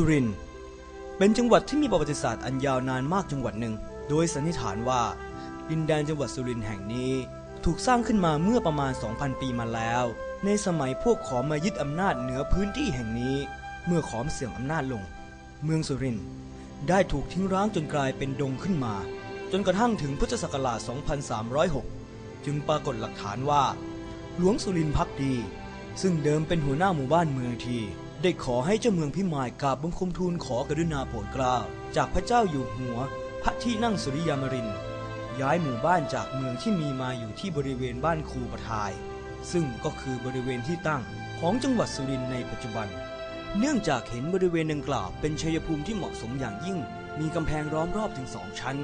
สุรินทร์เป็นจังหวัดที่มีประวัติศาสตร์อันยาวนานมากจังหวัดหนึ่ง โดยสันนิษฐานว่าดินแดนจังหวัดสุรินทร์แห่งนี้ ถูกสร้างขึ้นมาเมื่อประมาณ 2,000 ปีมาแล้ว ในสมัยพวกขอมมายึดอำนาจเหนือพื้นที่แห่งนี้ เมื่อขอมเสื่อมอำนาจลง เมืองสุรินทร์ได้ถูกทิ้งร้างจนกลายเป็นดงขึ้นมา จนกระทั่งถึงพุทธศักราช 2306 จึงปรากฏหลักฐานว่า หลวงสุรินทร์พักดี ซึ่งเดิมเป็นหัวหน้าหมู่บ้านเมืองที ได้ขอให้เจ้าเมืองพิมายกราบบังคมทูลขอกรุณาโปรดเกล้าจากพระเจ้าอยู่หัว พระที่นั่งสุริยามรินย้ายหมู่บ้านจากเมืองที่มีมาอยู่ที่บริเวณบ้านครูประทาย ซึ่งก็คือบริเวณที่ตั้งของจังหวัดสุรินในปัจจุบัน เนื่องจากเห็นบริเวณดังกล่าวเป็นชัยภูมิที่เหมาะสมอย่างยิ่ง มีกำแพงล้อมรอบถึงสองชั้น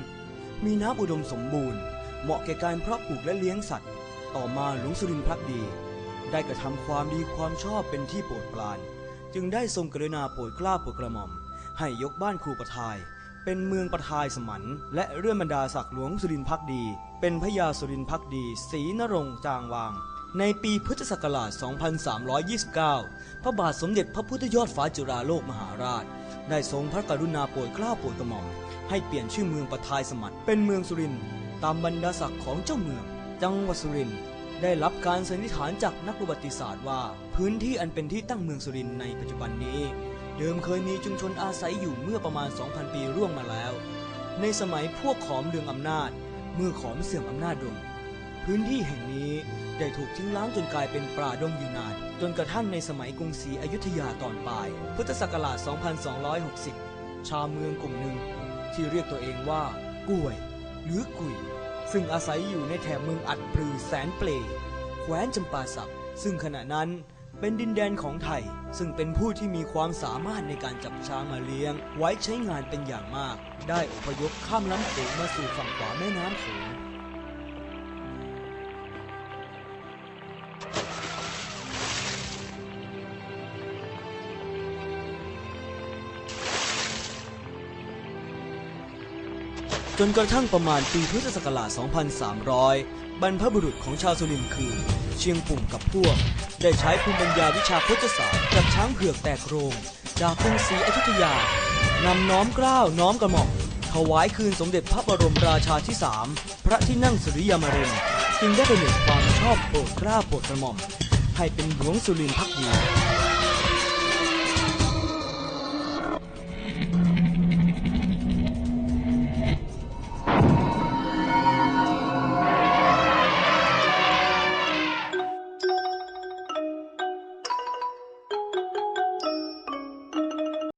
มีน้ำอุดมสมบูรณ์ เหมาะแก่การเพาะปลูกและเลี้ยงสัตว์ ต่อมาหลวงสุรินทร์พักดี ได้กระทำความดีความชอบเป็นที่โปรดปราน จึงได้ทรงกรุณาโปรดเกล้าโปรดกระหม่อม ให้ยกบ้านครูประทาย เป็นเมืองประทายสมันและเลื่อนบรรดาศักดิ์หลวงสุรินทร์พักดี เป็นพระยาสุรินทร์พักดีศรีนรงจางวาง ในปีพุทธศักราช 2329 พระบาทสมเด็จพระพุทธยอดฟ้าจุฬาโลกมหาราช ได้ทรงพระกรุณาโปรดเกล้าโปรดกระหม่อม ให้เปลี่ยนชื่อเมืองประทายสมัติเป็นเมืองสุรินทร์ตามบรรดาศักดิ์ของเจ้าเมือง จังหวัดสุรินทร์ ได้รับการสันนิษฐานจากนักประวัติศาสตร์ว่า พื้นที่อันเป็นที่ตั้งเมืองสุรินทร์ในปัจจุบันนี้ เดิมเคยมีชุมชนอาศัยอยู่เมื่อประมาณ 2,000 ปีร่วงมาแล้ว ในสมัยพวกขอมเรืองอำนาจ เมื่อขอมเสื่อมอำนาจลงพื้นที่แห่งนี้ได้ถูกทิ้งร้างจนกลายเป็นป่าดงอยู่นาน จนกระทั่งในสมัยกรุงศรีอยุธยาตอนปลาย พุทธศักราช 2260 ชาวเมืองกลุ่มหนึ่ง ที่เรียกตัวเองว่ากล้วย หรือกุย ซึ่งอาศัยอยู่ในแถบเมืองอัดปลือแสนเปลแคว้นจำปาสักซึ่งขณะนั้นเป็นดินแดนของไทย ซึ่งเป็นผู้ที่มีความสามารถในการจับช้างมาเลี้ยง ไว้ใช้งานเป็นอย่างมาก ได้อพยพข้ามลำโขงมาสู่ฝั่งขวาแม่น้ำโขง จนกระทั่งประมาณปีพุทธศักราช 2300 บรรพบุรุษของชาวสุรินทร์คือ เชียงปุ่มกับพวก ได้ใช้ภูมิปัญญาวิชาโคชศาสตร์กับช้างเผือกแตกโรงจากกรุงศรีอยุธยานำน้อมเกล้าวน้อมกระหม่อมถวายคืนสมเด็จพระบรมราชาที่สามพระที่นั่งสุริยมรินจึงได้เป็นหนึ่งความชอบโปรดเกล้าโปรดกระหม่อมให้เป็นหลวงสุรินทร์พักดี